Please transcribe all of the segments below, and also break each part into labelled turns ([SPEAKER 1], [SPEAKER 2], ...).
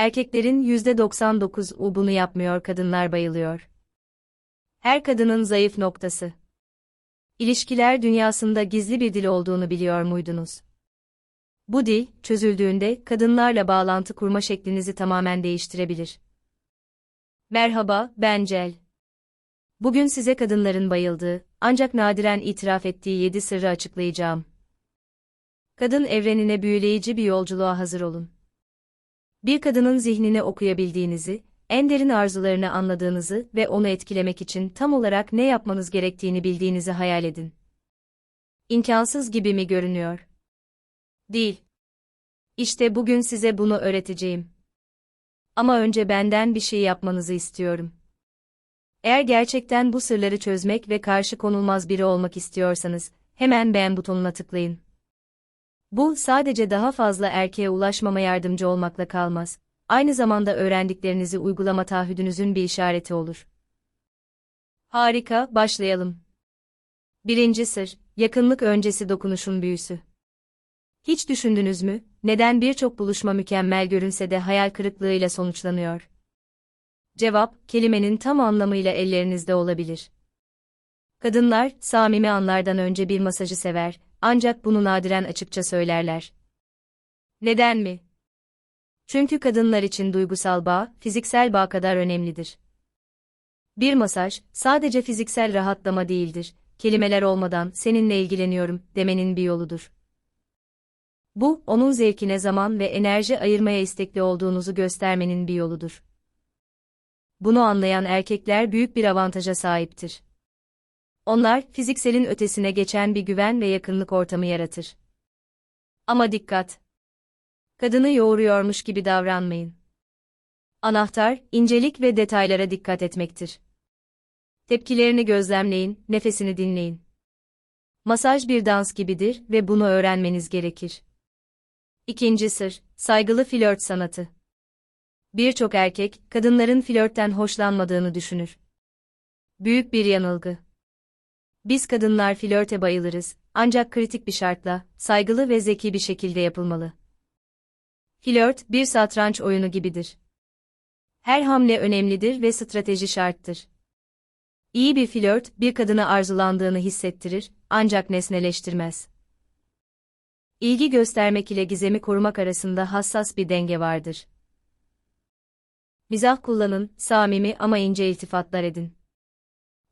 [SPEAKER 1] Erkeklerin %99'u bunu yapmıyor, kadınlar bayılıyor. Her kadının zayıf noktası. İlişkiler dünyasında gizli bir dil olduğunu biliyor muydunuz? Bu dil, çözüldüğünde kadınlarla bağlantı kurma şeklinizi tamamen değiştirebilir. Merhaba, ben Cel. Bugün size kadınların bayıldığı, ancak nadiren itiraf ettiği 7 sırrı açıklayacağım. Kadın evrenine büyüleyici bir yolculuğa hazır olun. Bir kadının zihnini okuyabildiğinizi, en derin arzularını anladığınızı ve onu etkilemek için tam olarak ne yapmanız gerektiğini bildiğinizi hayal edin. İmkansız gibi mi görünüyor? Değil. İşte bugün size bunu öğreteceğim. Ama önce benden bir şey yapmanızı istiyorum. Eğer gerçekten bu sırları çözmek ve karşı konulmaz biri olmak istiyorsanız, hemen beğen butonuna tıklayın. Bu sadece daha fazla erkeğe ulaşmama yardımcı olmakla kalmaz. Aynı zamanda öğrendiklerinizi uygulama taahhüdünüzün bir işareti olur. Harika, başlayalım. Birinci sır, yakınlık öncesi dokunuşun büyüsü. Hiç düşündünüz mü, neden birçok buluşma mükemmel görünse de hayal kırıklığıyla sonuçlanıyor? Cevap, kelimenin tam anlamıyla ellerinizde olabilir. Kadınlar, samimi anlardan önce bir masajı sever, ancak bunu nadiren açıkça söylerler. Neden mi? Çünkü kadınlar için duygusal bağ, fiziksel bağ kadar önemlidir. Bir masaj, sadece fiziksel rahatlama değildir, kelimeler olmadan seninle ilgileniyorum demenin bir yoludur. Bu, onun zevkine zaman ve enerji ayırmaya istekli olduğunuzu göstermenin bir yoludur. Bunu anlayan erkekler büyük bir avantaja sahiptir. Onlar, fizikselin ötesine geçen bir güven ve yakınlık ortamı yaratır. Ama dikkat! Kadını yoğuruyormuş gibi davranmayın. Anahtar, incelik ve detaylara dikkat etmektir. Tepkilerini gözlemleyin, nefesini dinleyin. Masaj bir dans gibidir ve bunu öğrenmeniz gerekir. İkinci sır, saygılı flört sanatı. Birçok erkek, kadınların flörtten hoşlanmadığını düşünür. Büyük bir yanılgı. Biz kadınlar flörte bayılırız, ancak kritik bir şartla, saygılı ve zeki bir şekilde yapılmalı. Flört, bir satranç oyunu gibidir. Her hamle önemlidir ve strateji şarttır. İyi bir flört, bir kadına arzulandığını hissettirir, ancak nesneleştirmez. İlgi göstermek ile gizemi korumak arasında hassas bir denge vardır. Mizah kullanın, samimi ama ince iltifatlar edin.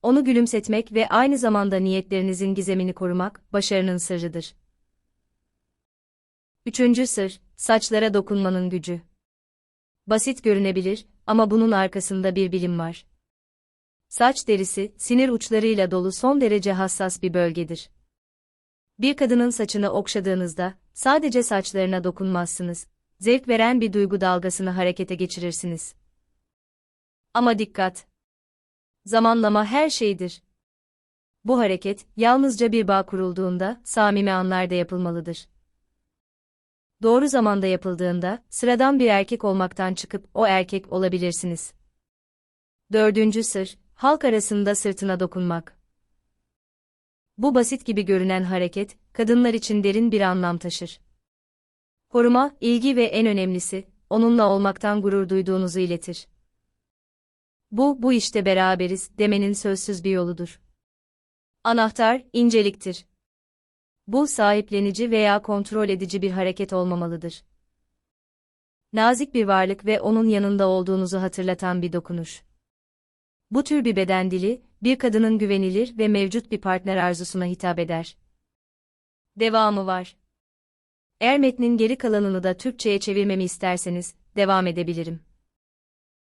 [SPEAKER 1] Onu gülümsetmek ve aynı zamanda niyetlerinizin gizemini korumak, başarının sırrıdır. Üçüncü sır, saçlara dokunmanın gücü. Basit görünebilir ama bunun arkasında bir bilim var. Saç derisi, sinir uçlarıyla dolu son derece hassas bir bölgedir. Bir kadının saçını okşadığınızda, sadece saçlarına dokunmazsınız, zevk veren bir duygu dalgasını harekete geçirirsiniz. Ama dikkat! Zamanlama her şeydir. Bu hareket, yalnızca bir bağ kurulduğunda, samimi anlarda yapılmalıdır. Doğru zamanda yapıldığında, sıradan bir erkek olmaktan çıkıp o erkek olabilirsiniz. Dördüncü sır, halk arasında sırtına dokunmak. Bu basit gibi görünen hareket, kadınlar için derin bir anlam taşır. Koruma, ilgi ve en önemlisi, onunla olmaktan gurur duyduğunuzu iletir. Bu, bu işte beraberiz demenin sözsüz bir yoludur. Anahtar, inceliktir. Bu sahiplenici veya kontrol edici bir hareket olmamalıdır. Nazik bir varlık ve onun yanında olduğunuzu hatırlatan bir dokunuş. Bu tür bir beden dili, bir kadının güvenilir ve mevcut bir partner arzusuna hitap eder. Devamı var. Eğer metnin geri kalanını da Türkçe'ye çevirmemi isterseniz, devam edebilirim.